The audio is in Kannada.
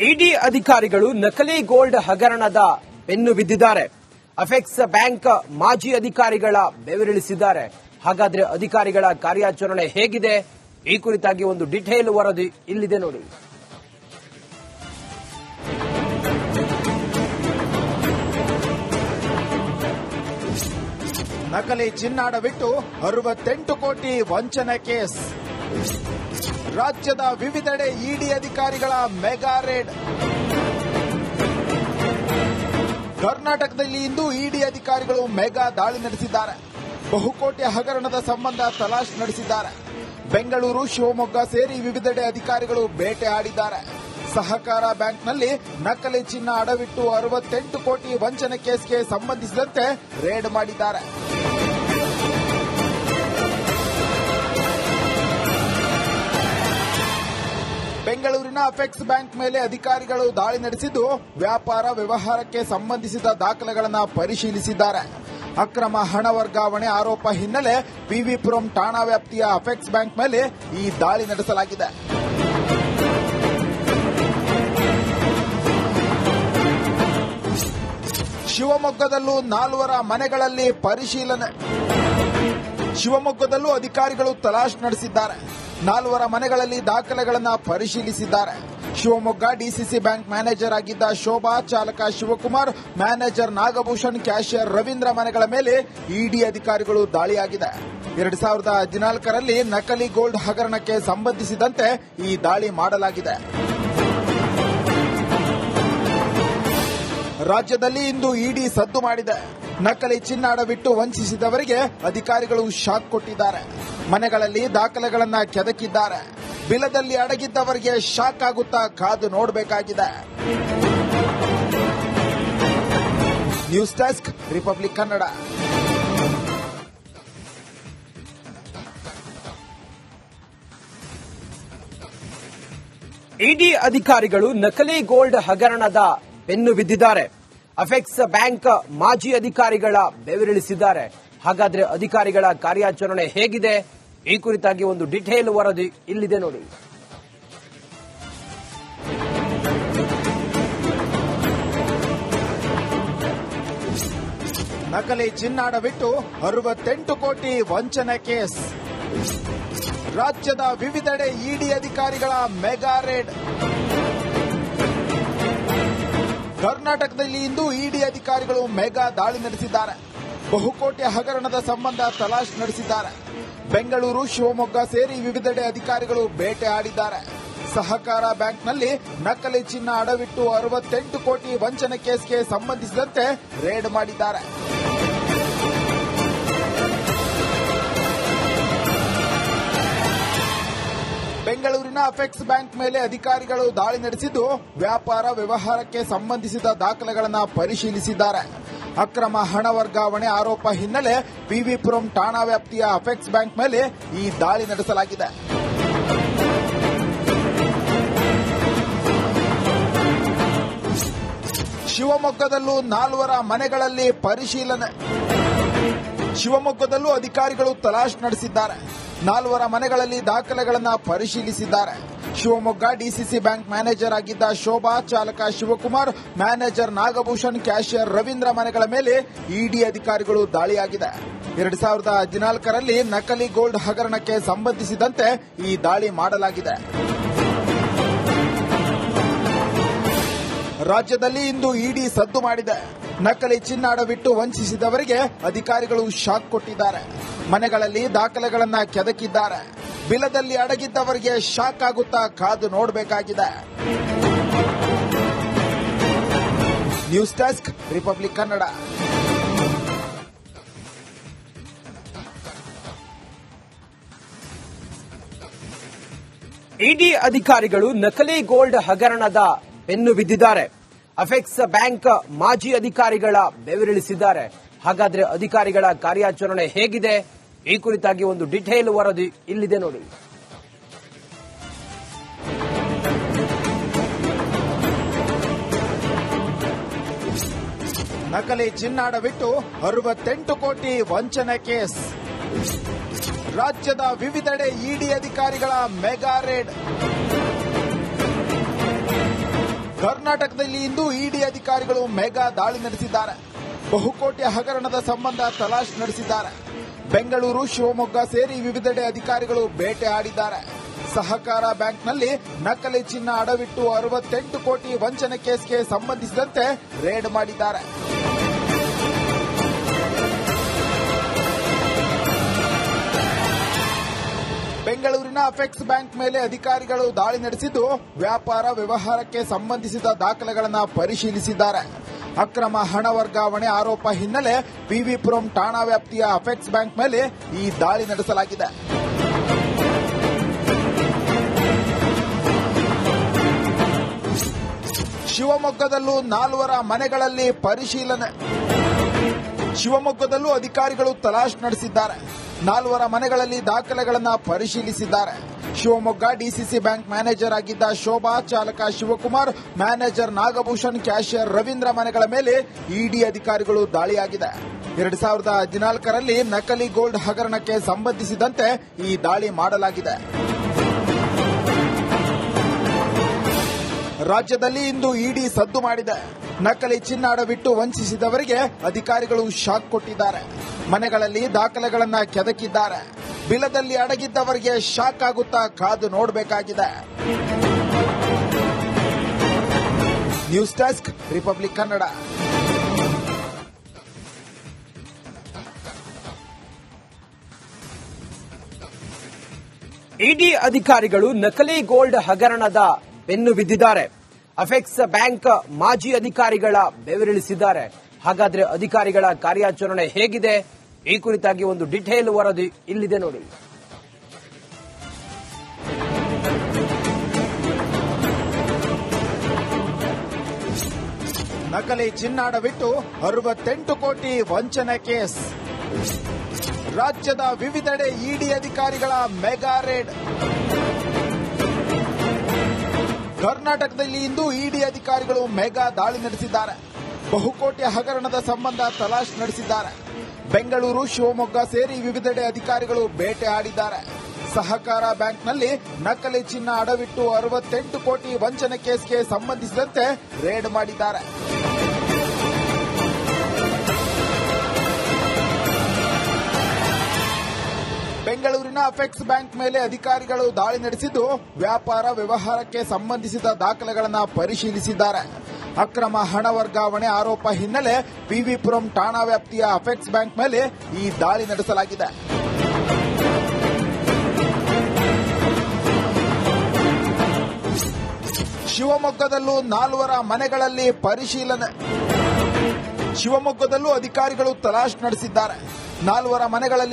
ಇಡಿ ಅಧಿಕಾರಿಗಳು ನಕಲಿ ಗೋಲ್ಡ್ ಹಗರಣದ ಬೆನ್ನು ಬಿದ್ದಿದ್ದಾರೆ. ಅಫೆಕ್ಸ್ ಬ್ಯಾಂಕ್ ಮಾಜಿ ಅಧಿಕಾರಿಗಳ ಬೆವರಿಳಿಸಿದ್ದಾರೆ. ಹಾಗಾದ್ರೆ ಅಧಿಕಾರಿಗಳ ಕಾರ್ಯಾಚರಣೆ ಹೇಗಿದೆ? ಈ ಕುರಿತಾಗಿ ಒಂದು ಡಿಟೇಲ್ ವರದಿ ಇಲ್ಲಿದೆ ನೋಡಿ. ನಕಲಿ ಚಿನ್ನಾಡವಿಟ್ಟು ಅರವತ್ತೆಂಟು ಕೋಟಿ ವಂಚನೆ ಕೇಸ್. ರಾಜ್ಯದ ವಿವಿಧೆಡೆ ಇಡಿ ಅಧಿಕಾರಿಗಳ ಮೆಗಾ ರೇಡ್. ಕರ್ನಾಟಕದಲ್ಲಿ ಇಂದು ಇಡಿ ಅಧಿಕಾರಿಗಳು ಮೆಗಾ ದಾಳಿ ನಡೆಸಿದ್ದಾರೆ. ಬಹುಕೋಟಿ ಹಗರಣದ ಸಂಬಂಧ ತಲಾಶ್ ನಡೆಸಿದ್ದಾರೆ. ಬೆಂಗಳೂರು, ಶಿವಮೊಗ್ಗ ಸೇರಿ ವಿವಿಧೆಡೆ ಅಧಿಕಾರಿಗಳು ಬೇಟೆ ಆಡಿದ್ದಾರೆ. ಸಹಕಾರ ಬ್ಯಾಂಕ್ನಲ್ಲಿ ನಕಲಿ ಚಿನ್ನ ಅಡವಿಟ್ಟು ಅರವತ್ತೆಂಟು ಕೋಟಿ ವಂಚನೆ ಕೇಸ್ಗೆ ಸಂಬಂಧಿಸಿದಂತೆ ರೇಡ್ ಮಾಡಿದ್ದಾರೆ. ಬೆಂಗಳೂರಿನ ಅಪೆಕ್ಸ್ ಬ್ಯಾಂಕ್ ಮೇಲೆ ಅಧಿಕಾರಿಗಳು ದಾಳಿ ನಡೆಸಿದ್ದು ವ್ಯಾಪಾರ ವ್ಯವಹಾರಕ್ಕೆ ಸಂಬಂಧಿಸಿದ ದಾಖಲೆಗಳನ್ನು ಪರಿಶೀಲಿಸಿದ್ದಾರೆ. ಅಕ್ರಮ ಹಣ ವರ್ಗಾವಣೆ ಆರೋಪ ಹಿನ್ನೆಲೆ ವಿವಿಪುರಂ ಠಾಣಾ ವ್ಯಾಪ್ತಿಯ ಅಪೆಕ್ಸ್ ಬ್ಯಾಂಕ್ ಮೇಲೆ ಈ ದಾಳಿ ನಡೆಸಲಾಗಿದೆ. ಶಿವಮೊಗ್ಗದಲ್ಲೂ ನಾಲ್ವರ ಮನೆಗಳಲ್ಲಿ ಪರಿಶೀಲನೆ ಶಿವಮೊಗ್ಗದಲ್ಲೂ ಅಧಿಕಾರಿಗಳು ತಲಾಶ್ ನಡೆಸಿದ್ದಾರೆ. ನಾಲ್ವರ ಮನೆಗಳಲ್ಲಿ ದಾಖಲೆಗಳನ್ನು ಪರಿಶೀಲಿಸಿದ್ದಾರೆ. ಶಿವಮೊಗ್ಗ ಡಿಸಿಸಿ ಬ್ಯಾಂಕ್ ಮ್ಯಾನೇಜರ್ ಆಗಿದ್ದ ಶೋಭಾ, ಚಾಲಕ ಶಿವಕುಮಾರ್, ಮ್ಯಾನೇಜರ್ ನಾಗಭೂಷಣ್, ಕ್ಯಾಶಿಯರ್ ರವೀಂದ್ರ ಮನೆಗಳ ಮೇಲೆ ಇಡಿ ಅಧಿಕಾರಿಗಳು ದಾಳಿಯಾಗಿದೆ ಎರಡ್ ಸಾವಿರದ ಹದಿನಾಲ್ಕರಲ್ಲಿ ನಕಲಿ ಗೋಲ್ಡ್ ಹಗರಣಕ್ಕೆ ಸಂಬಂಧಿಸಿದಂತೆ ಈ ದಾಳಿ ಮಾಡಲಾಗಿದೆ. ರಾಜ್ಯದಲ್ಲಿ ಇಂದು ಇಡಿ ಸದ್ದು ಮಾಡಿದೆ. ನಕಲಿ ಚಿನ್ನಾಡ ಬಿಟ್ಟು ವಂಚಿಸಿದವರಿಗೆ ಅಧಿಕಾರಿಗಳು ಶಾಕ್ ಕೊಟ್ಟಿದ್ದಾರೆ. ಮನೆಗಳಲ್ಲಿ ದಾಖಲೆಗಳನ್ನ ಕೆದಕಿದ್ದಾರೆ. ಬಿಲದಲ್ಲಿ ಅಡಗಿದ್ದವರಿಗೆ ಶಾಕ್ ಆಗುತ್ತಾ ಕಾದು ನೋಡಬೇಕಾಗಿದೆ. News desk Republic Kannada. ED ಅಧಿಕಾರಿಗಳು ನಕಲಿ ಗೋಲ್ಡ್ ಹಗರಣದ ಬೆನ್ನು ಬಿದ್ದಿದ್ದಾರೆ. ಅಫೆಕ್ಸ್ ಬ್ಯಾಂಕ್ ಮಾಜಿ ಅಧಿಕಾರಿಗಳ ಬೆವರಿಳಿಸಿದ್ದಾರೆ. ಹಾಗಾದ್ರೆ ಅಧಿಕಾರಿಗಳ ಕಾರ್ಯಾಚರಣೆ ಹೇಗಿದೆ? ಈ ಕುರಿತಾಗಿ ಒಂದು ಡಿಟೇಲ್ ವರದಿ ಇಲ್ಲಿದೆ ನೋಡಿ. ನಕಲಿ ಚಿನ್ನಾಡ ಬಿಟ್ಟು ಅರವತ್ತೆಂಟು ಕೋಟಿ ವಂಚನೆ ಕೇಸ್. ರಾಜ್ಯದ ವಿವಿಧೆಡೆ ಇಡಿ ಅಧಿಕಾರಿಗಳ ಮೆಗಾ ರೇಡ್. ಕರ್ನಾಟಕದಲ್ಲಿ ಇಂದು ಇಡಿ ಅಧಿಕಾರಿಗಳು ಮೆಗಾ ದಾಳಿ ನಡೆಸಿದ್ದಾರೆ. ಬಹುಕೋಟಿ ಹಗರಣದ ಸಂಬಂಧ ತಲಾಶ್ ನಡೆಸಿದ್ದಾರೆ. ಬೆಂಗಳೂರು, ಶಿವಮೊಗ್ಗ ಸೇರಿ ವಿವಿಧೆಡೆ ಅಧಿಕಾರಿಗಳು ಬೇಟೆ ಆಡಿದ್ದಾರೆ. ಸಹಕಾರ ಬ್ಯಾಂಕ್ನಲ್ಲಿ ನಕಲಿ ಚಿನ್ನ ಅಡವಿಟ್ಟು ಅರವತ್ತೆಂಟು ಕೋಟಿ ವಂಚನೆ ಕೇಸ್ಗೆ ಸಂಬಂಧಿಸಿದಂತೆ ರೇಡ್ ಮಾಡಿದ್ದಾರೆ. ಬೆಂಗಳೂರಿನ ಅಪೆಕ್ಸ್ ಬ್ಯಾಂಕ್ ಮೇಲೆ ಅಧಿಕಾರಿಗಳು ದಾಳಿ ನಡೆಸಿದ್ದು ವ್ಯಾಪಾರ ವ್ಯವಹಾರಕ್ಕೆ ಸಂಬಂಧಿಸಿದ ದಾಖಲೆಗಳನ್ನು ಪರಿಶೀಲಿಸಿದ್ದಾರೆ. ಅಕ್ರಮ ಹಣ ವರ್ಗಾವಣೆ ಆರೋಪ ಹಿನ್ನೆಲೆ ಪಿವಿಪುರಂ ಠಾಣಾ ವ್ಯಾಪ್ತಿಯ ಅಫೆಕ್ಸ್ ಬ್ಯಾಂಕ್ ಮೇಲೆ ಈ ದಾಳಿ ನಡೆಸಲಾಗಿದೆ. ಶಿವಮೊಗ್ಗದಲ್ಲೂ ನಾಲ್ವರ ಮನೆಗಳಲ್ಲಿ ಪರಿಶೀಲನೆ, ಶಿವಮೊಗ್ಗದಲ್ಲೂ ಅಧಿಕಾರಿಗಳು ತಲಾಶ್ ನಡೆಸಿದ್ದಾರೆ. ನಾಲ್ವರ ಮನೆಗಳಲ್ಲಿ ದಾಖಲೆಗಳನ್ನು ಪರಿಶೀಲಿಸಿದ್ದಾರೆ. ಶಿವಮೊಗ್ಗ ಡಿಸಿಸಿ ಬ್ಯಾಂಕ್ ಮ್ಯಾನೇಜರ್ ಆಗಿದ್ದ ಶೋಭಾ, ಚಾಲಕ ಶಿವಕುಮಾರ್, ಮ್ಯಾನೇಜರ್ ನಾಗಭೂಷಣ್, ಕ್ಯಾಶಿಯರ್ ರವೀಂದ್ರ ಮನೆಗಳ ಮೇಲೆ ಇಡಿ ಅಧಿಕಾರಿಗಳು ದಾಳಿಯಾಗಿದೆ. ಎರಡ್ ಸಾವಿರದ ಹದಿನಾಲ್ಕರಲ್ಲಿ ನಕಲಿ ಗೋಲ್ಡ್ ಹಗರಣಕ್ಕೆ ಸಂಬಂಧಿಸಿದಂತೆ ಈ ದಾಳಿ ಮಾಡಲಾಗಿದೆ. ರಾಜ್ಯದಲ್ಲಿ ಇಂದು ಇಡಿ ಸದ್ದು ಮಾಡಿದೆ. ನಕಲಿ ಚಿನ್ನಾಡ ಬಿಟ್ಟು ವಂಚಿಸಿದವರಿಗೆ ಅಧಿಕಾರಿಗಳು ಶಾಕ್ ಕೊಟ್ಟಿದ್ದಾರೆ. ಮನೆಗಳಲ್ಲಿ ದಾಖಲೆಗಳನ್ನ ಕೆದಕಿದ್ದಾರೆ. ಬಿಲದಲ್ಲಿ ಅಡಗಿದ್ದವರಿಗೆ ಶಾಕ್ ಆಗುತ್ತಾ ಕಾದು ನೋಡಬೇಕಾಗಿದೆ. News desk, Republic Kannada. ED ಅಧಿಕಾರಿಗಳು ನಕಲಿ ಗೋಲ್ಡ್ ಹಗರಣದ ಬೆನ್ನು ಬಿದ್ದಿದ್ದಾರೆ. ಅಫೆಕ್ಸ್ ಬ್ಯಾಂಕ್ ಮಾಜಿ ಅಧಿಕಾರಿಗಳ ಬೆವರಿಳಿಸಿದ್ದಾರೆ. ಹಾಗಾದ್ರೆ ಅಧಿಕಾರಿಗಳ ಕಾರ್ಯಾಚರಣೆ ಹೇಗಿದೆ? ಈ ಕುರಿತಾಗಿ ಒಂದು ಡಿಟೇಲ್ ವರದಿ ಇಲ್ಲಿದೆ ನೋಡಿ. ನಕಲಿ ಚಿನ್ನಾಡ ಬಿಟ್ಟು ಅರವತ್ತೆಂಟು ಕೋಟಿ ವಂಚನೆ ಕೇಸ್. ರಾಜ್ಯದ ವಿವಿಧೆಡೆ ಇಡಿ ಅಧಿಕಾರಿಗಳ ಮೆಗಾ ರೇಡ್. ಕರ್ನಾಟಕದಲ್ಲಿ ಇಂದು ಇಡಿ ಅಧಿಕಾರಿಗಳು ಮೆಗಾ ದಾಳಿ ನಡೆಸಿದ್ದಾರೆ. ಬಹುಕೋಟಿ ಹಗರಣದ ಸಂಬಂಧ ತಲಾಶ್ ನಡೆಸಿದ್ದಾರೆ. ಬೆಂಗಳೂರು, ಶಿವಮೊಗ್ಗ ಸೇರಿ ವಿವಿಧೆಡೆ ಅಧಿಕಾರಿಗಳು ಬೇಟೆ ಆಡಿದ್ದಾರೆ. ಸಹಕಾರ ಬ್ಯಾಂಕ್ನಲ್ಲಿ ನಕಲಿ ಚಿನ್ನ ಅಡವಿಟ್ಟು ಅರವತ್ತೆಂಟು ಕೋಟಿ ವಂಚನೆ ಕೇಸ್ಗೆ ಸಂಬಂಧಿಸಿದಂತೆ ರೇಡ್ ಮಾಡಿದ್ದಾರೆ. ಅಫೆಕ್ಸ್ ಬ್ಯಾಂಕ್ ಮೇಲೆ ಅಧಿಕಾರಿಗಳು ದಾಳಿ ನಡೆಸಿದ್ದು ವ್ಯಾಪಾರ ವ್ಯವಹಾರಕ್ಕೆ ಸಂಬಂಧಿಸಿದ ದಾಖಲೆಗಳನ್ನು ಪರಿಶೀಲಿಸಿದ್ದಾರೆ. ಅಕ್ರಮ ಹಣ ವರ್ಗಾವಣೆ ಆರೋಪ ಹಿನ್ನೆಲೆ ವಿವಿಪುರಂ ಠಾಣಾ ವ್ಯಾಪ್ತಿಯ ಅಫೆಕ್ಸ್ ಬ್ಯಾಂಕ್ ಮೇಲೆ ಈ ದಾಳಿ ನಡೆಸಲಾಗಿದೆ. ಶಿವಮೊಗ್ಗದಲ್ಲೂ ನಾಲ್ವರ ಮನೆಗಳಲ್ಲಿ ಪರಿಶೀಲನೆ ಶಿವಮೊಗ್ಗದಲ್ಲೂ ಅಧಿಕಾರಿಗಳು ತಲಾಶ್ ನಡೆಸಿದ್ದಾರೆ. ನಾಲ್ವರ ಮನೆಗಳಲ್ಲಿ ದಾಖಲೆಗಳನ್ನು ಪರಿಶೀಲಿಸಿದ್ದಾರೆ. ಶಿವಮೊಗ್ಗ ಡಿಸಿಸಿ ಬ್ಯಾಂಕ್ ಮ್ಯಾನೇಜರ್ ಆಗಿದ್ದ ಶೋಭಾ, ಚಾಲಕ ಶಿವಕುಮಾರ್, ಮ್ಯಾನೇಜರ್ ನಾಗಭೂಷಣ್, ಕ್ಯಾಶಿಯರ್ ರವೀಂದ್ರ ಮನೆಗಳ ಮೇಲೆ ಇಡಿ ಅಧಿಕಾರಿಗಳು ದಾಳಿಯಾಗಿದೆ. ಎರಡ್ ಸಾವಿರದ ಹದಿನಾಲ್ಕರಲ್ಲಿ ನಕಲಿ ಗೋಲ್ಡ್ ಹಗರಣಕ್ಕೆ ಸಂಬಂಧಿಸಿದಂತೆ ಈ ದಾಳಿ ಮಾಡಲಾಗಿದೆ. ರಾಜ್ಯದಲ್ಲಿ ಇಂದು ಇಡಿ ಸದ್ದು ಮಾಡಿದೆ. ನಕಲಿ ಚಿನ್ನ ಬಿಟ್ಟು ವಂಚಿಸಿದವರಿಗೆ ಅಧಿಕಾರಿಗಳು ಶಾಕ್ ಕೊಟ್ಟಿದ್ದಾರೆ. ಮನೆಗಳಲ್ಲಿ ದಾಖಲೆಗಳನ್ನ ಕೆದಕಿದ್ದಾರೆ. ಬಿಲದಲ್ಲಿ ಅಡಗಿದ್ದವರಿಗೆ ಶಾಕ್ ಆಗುತ್ತಾ ಕಾದು ನೋಡಬೇಕಾಗಿದೆ. News desk Republic Kannada. ED ಅಧಿಕಾರಿಗಳು ನಕಲಿ ಗೋಲ್ಡ್ ಹಗರಣದ ಬೆನ್ನು ಬಿದ್ದಿದ್ದಾರೆ. ಅಫೆಕ್ಸ್ ಬ್ಯಾಂಕ್ ಮಾಜಿ ಅಧಿಕಾರಿಗಳ ಬೆವರಿಳಿಸಿದ್ದಾರೆ. ಹಾಗಾದ್ರೆ ಅಧಿಕಾರಿಗಳ ಕಾರ್ಯಾಚರಣೆ ಹೇಗಿದೆ? ಈ ಕುರಿತಾಗಿ ಒಂದು ಡಿಟೇಲ್ ವರದಿ ಇಲ್ಲಿದೆ ನೋಡಿ. ನಕಲಿ ಚಿನ್ನಾಡವಿಟ್ಟು ಅರವತ್ತೆಂಟು ಕೋಟಿ ವಂಚನೆ ಕೇಸ್. ರಾಜ್ಯದ ವಿವಿಧೆಡೆ ಇಡಿ ಅಧಿಕಾರಿಗಳ ಮೆಗಾ ರೇಡ್. ಕರ್ನಾಟಕದಲ್ಲಿ ಇಂದು ಇಡಿ ಅಧಿಕಾರಿಗಳು ಮೆಗಾ ದಾಳಿ ನಡೆಸಿದ್ದಾರೆ. ಬಹುಕೋಟಿ ಹಗರಣದ ಸಂಬಂಧ ತಲಾಶ್ ನಡೆಸಿದ್ದಾರೆ. ಬೆಂಗಳೂರು, ಶಿವಮೊಗ್ಗ ಸೇರಿ ವಿವಿಧೆಡೆ ಅಧಿಕಾರಿಗಳು ಬೇಟೆ ಆಡಿದ್ದಾರೆ. ಸಹಕಾರ ಬ್ಯಾಂಕ್ನಲ್ಲಿ ನಕಲಿ ಚಿನ್ನ ಅಡವಿಟ್ಟು ಅರವತ್ತೆಂಟು ಕೋಟಿ ವಂಚನೆ ಕೇಸ್ಗೆ ಸಂಬಂಧಿಸಿದಂತೆ ರೇಡ್ ಮಾಡಿದ್ದಾರೆ. ಬೆಂಗಳೂರಿನ ಅಫೆಕ್ಸ್ ಬ್ಯಾಂಕ್ ಮೇಲೆ ಅಧಿಕಾರಿಗಳು ದಾಳಿ ನಡೆಸಿದ್ದು ವ್ಯಾಪಾರ ವ್ಯವಹಾರಕ್ಕೆ ಸಂಬಂಧಿಸಿದ ದಾಖಲೆಗಳನ್ನು ಪರಿಶೀಲಿಸಿದ್ದಾರೆ. ಅಕ್ರಮ ಹಣ ವರ್ಗಾವಣೆ ಆರೋಪ ಹಿನ್ನೆಲೆ ವಿವಿಪುರಂ ಠಾಣಾ ವ್ಯಾಪ್ತಿಯ ಅಫೆಕ್ಸ್ ಬ್ಯಾಂಕ್ ಮೇಲೆ ಈ ದಾಳಿ ನಡೆಸಲಾಗಿದೆ. ಶಿವಮೊಗ್ಗದಲ್ಲೂ ನಾಲ್ವರ ಮನೆಗಳಲ್ಲಿ ಪರಿಶೀಲನೆ ಶಿವಮೊಗ್ಗದಲ್ಲೂ ಅಧಿಕಾರಿಗಳು ತಲಾಶ್ ನಡೆಸಿದ್ದಾರೆ. ನಾಲ್ವರ ಮನೆಗಳಲ್ಲಿ